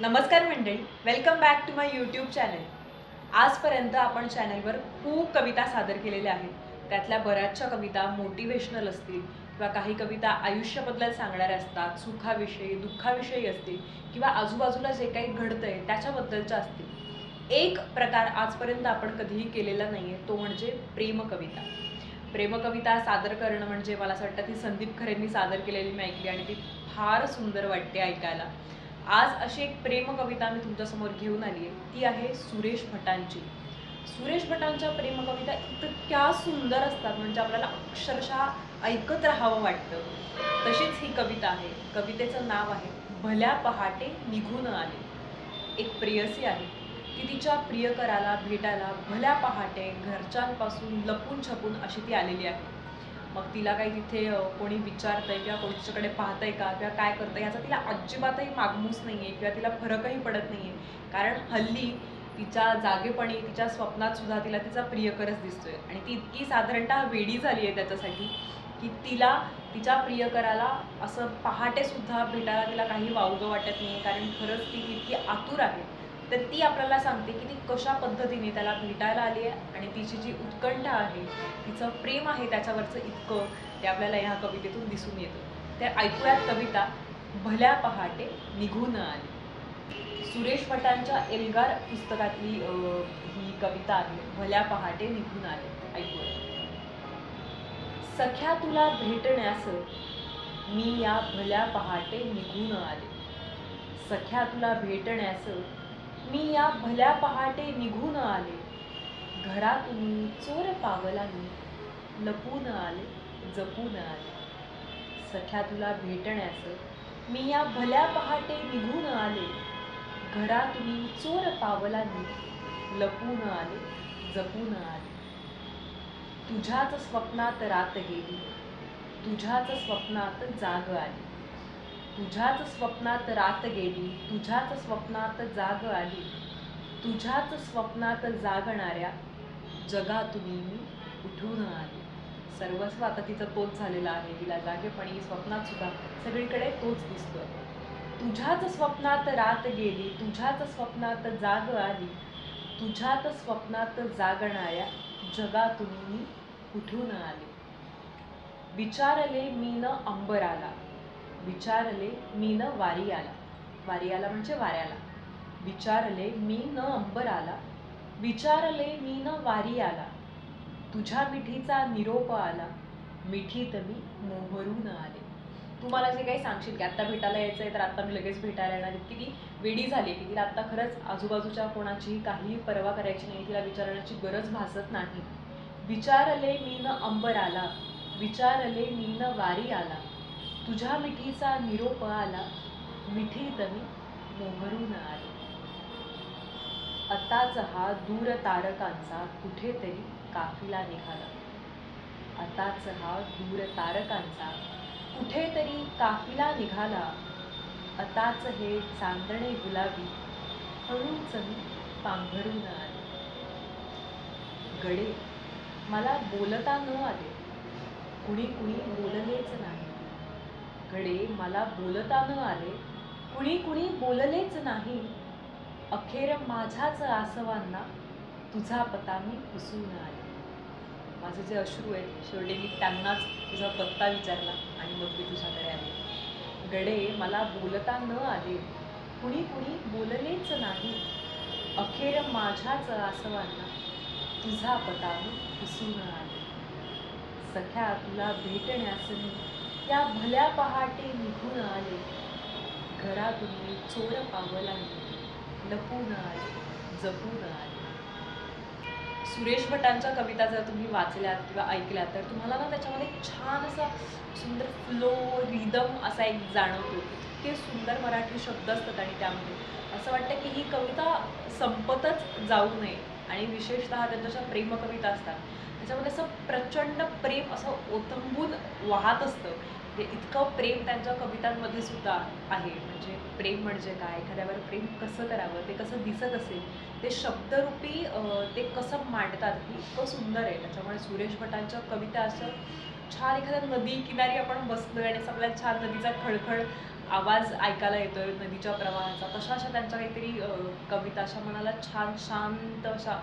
नमस्कार मंडळी welcome back to my YouTube channel आजपर्यंत आपण चॅनलवर खूप कविता सादर केलेल्या आहेत. त्यातल्या बऱ्याचशा कविता मोटिवेशनल असतील किंवा काही कविता आयुष्याबद्दल सांगणाऱ्या असतात सुखाविषयी दुःखाविषयी असतील किंवा आजूबाजूला जे काही घडतंय त्याच्याबद्दलच्या असतील. एक प्रकार आजपर्यंत आपण कधीही केलेला नाही आहे तो म्हणजे प्रेमकविता प्रेमकविता सादर करणं म्हणजे मला असं वाटतं ती संदीप खरेंनी सादर केलेली मी ऐकली आणि ती फार सुंदर वाटते ऐकायला. आज अशी एक प्रेमकविता मी तुमच्यासमोर घेऊन आली आहे. ती आहे सुरेश भटांची. सुरेश भटांच्या प्रेमकविता इतक्या सुंदर असतात म्हणजे आपल्याला अक्षरशः ऐकत राहावं वाटतं. तशीच ही कविता आहे. कवितेचं नाव आहे भल्या पहाटे निघून आले. एक प्रेयसी आहे. ती तिच्या प्रियकराला भेटायला भल्या पहाटे घरच्यांपासून लपून छपून अशी ती आलेली आहे. मग तिला काही तिथे कोणी विचारतंय किंवा कोणी तिच्याकडे पाहतंय का किंवा काय करतंय याचा तिला अजिबातही मागमूस नाही आहे किंवा तिला फरकही पडत नाही आहे कारण हल्ली तिच्या जागेपणी तिच्या स्वप्नात सुद्धा तिला तिचा प्रियकरच दिसतोय. आणि ती इतकी साधारणतः वेडी झाली आहे त्याच्यासाठी की तिला तिच्या प्रियकराला असं पहाटेसुद्धा भेटायला तिला काही वावगं वाटत नाही कारण खरंच ती इतकी आतुर आहे. तर ती आपल्याला सांगते की ती कशा पद्धतीने त्याला भेटायला आली आहे आणि तिची जी उत्कंठा आहे तिचं प्रेम आहे त्याच्यावरचं इतकं ते आपल्याला ह्या कवितेतून दिसून येतं. तर ऐकूयात कविता भल्या पहाटे निघून आली. सुरेश भटांच्या एल्गार पुस्तकातली अं, ही कविता आहे भल्या पहाटे निघून आले. ऐकूया सख्या तुला भेटण्यास मी या भल्या पहाटे निघून आले. सख्या तुला भेटण्यास मी या भल्या पहाटे निघून आले. घरातून चोर पावलांनी लपून आले जपून आले. सख्या तुला भेटण्यास मी या भल्या पहाटे निघून आले. घरातून चोर पावलांनी लपून आले जपून आले. तुझ्याच स्वप्नात रात गेली. तुझ्याच स्वप्नात जाग आली. तुझ्याच स्वप्नात रात गेली तुझ्याच स्वप्नात जाग आली तुझ्याच स्वप्नात जागणाऱ्या जगातून मी उठून आली. सर्वस्व आता तिचं तोच झालेला आहे तिला जागेपणी स्वप्नात सुद्धा सगळीकडे तोच दिसतोय. तुझ्याच स्वप्नात रात गेली तुझ्याच स्वप्नात जाग आली तुझ्याच स्वप्नात जागणाऱ्या जगातून मी कुठून आले. विचारले मी न अंबराला विचारले मी न वारी आला वारी आला म्हणजे वाऱ्याला. विचारले मी न अंबर आला विचारले मी न वारी आला तुझ्या मिठीचा निरोप आला. मिठीत मी मोहरून आले. तू मला जे काही सांगशील की आत्ता भेटायला यायचं आहे तर आत्ता मी लगेच भेटायला येणार किती वेडी झाली की तिला आत्ता खरंच आजूबाजूच्या कोणाचीही काहीही पर्वा करायची नाही तिला विचारण्याची गरज भासत नाही. विचारले मी न अंबर आला विचारले मी न वारी आला तुझ्या मिठीचा निरोप आला मिठी तरी मोहरून आले. आताच हा दूर तारकांचा कुठेतरी काफिला निघाला. आताच हा दूर तारकांचा कुठेतरी काफिला निघाला. आताच हे चांदणे गुलाबी हळूच मी पांघरून आले. गडे मला बोलता न आले. कुणी कुणी बोललेच नाही. गडे मला बोलता न आले कुणी कुणी बोललेच नाही. अखेर माझ्याच आसवांना तुझा पता मी पुसून आले. माझे जे अश्रू आहेत शेवटी मी त्यांनाच तुझा पत्ता विचारला आणि मग मी तुझ्याकडे आले. गडे मला बोलता न आले कुणी कुणी बोललेच नाही. अखेर माझ्याच आसवांना तुझा पता मी पुसून आले. सख्या तुला भेटण्यास मी या भल्या पहाटे निघून आले. घरातून मी चोर पावलांनी लपून आले जपून आले. सुरेश भटांच्या कविता जर तुम्ही वाचल्यात किंवा ऐकल्यात तर तुम्हाला ना त्याच्यामध्ये एक छान असा सुंदर फ्लो रिदम असा एक जाणवतो. इतके सुंदर मराठी शब्द असतात आणि त्यामध्ये. असं वाटतं की ही कविता संपतच जाऊ नये. आणि विशेषतः त्यांच्या प्रेमकविता असतात त्याच्यामध्ये असं प्रचंड प्रेम असं ओतंबून वाहत असतं. म्हणजे इतकं प्रेम त्यांच्या कवितांमध्ये सुद्धा आहे. म्हणजे प्रेम म्हणजे काय? एखाद्यावर प्रेम कसं करावं? ते कसं दिसत असेल? ते शब्दरूपी ते कसं मांडतात? हे इतकं सुंदर आहे. त्याच्यामुळे सुरेश भटांच्या कविता असं छान एखाद्या नदी किनारी आपण बसलोय आणि सगळ्यात छान नदीचा खळखळ आवाज ऐकायला येतोय नदीच्या प्रवाहाचा. तशा अशा त्यांच्या काहीतरी कविता अशा मनाला छान शांत अशा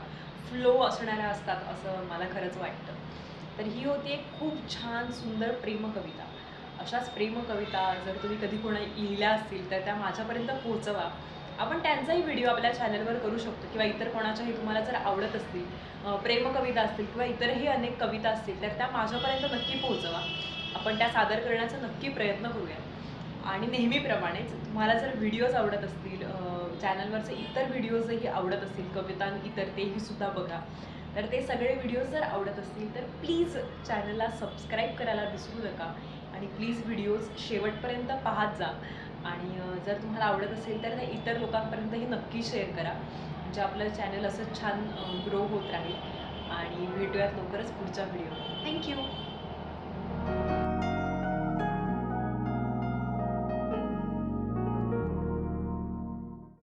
फ्लो असणाऱ्या असतात असं मला खरंच वाटतं. तर ही होती एक खूप छान सुंदर प्रेमकविता अशाच प्रेमकविता जर तुम्ही कधी कोणा लिहिल्या असतील तर त्या माझ्यापर्यंत पोहोचवा. आपण त्यांचाही व्हिडिओ आपल्या चॅनलवर करू शकतो किंवा इतर कोणाच्याही तुम्हाला जर आवडत असतील प्रेमकविता असतील किंवा इतरही अनेक कविता असतील तर त्या माझ्यापर्यंत नक्की पोहोचवा. आपण त्या सादर करण्याचा नक्की प्रयत्न करूया. आणि नेहमीप्रमाणेच तुम्हाला जर व्हिडिओज आवडत असतील चॅनलवरचे इतर व्हिडिओजही आवडत असतील कविता इतर तेही सुद्धा बघा. तर ते सगळे व्हिडिओज जर आवडत असतील तर प्लीज चॅनलला सबस्क्राईब करायला विसरू नका आणि प्लीज व्हिडिओज शेवटपर्यंत पाहत जा. आणि जर तुम्हाला आवडत असेल तर त्या इतर लोकांपर्यंतही नक्की शेअर करा. म्हणजे आपलं चॅनल असं छान ग्रो होत राहील. आणि भेटूयात लवकरच पुढच्या व्हिडिओ थँक्यू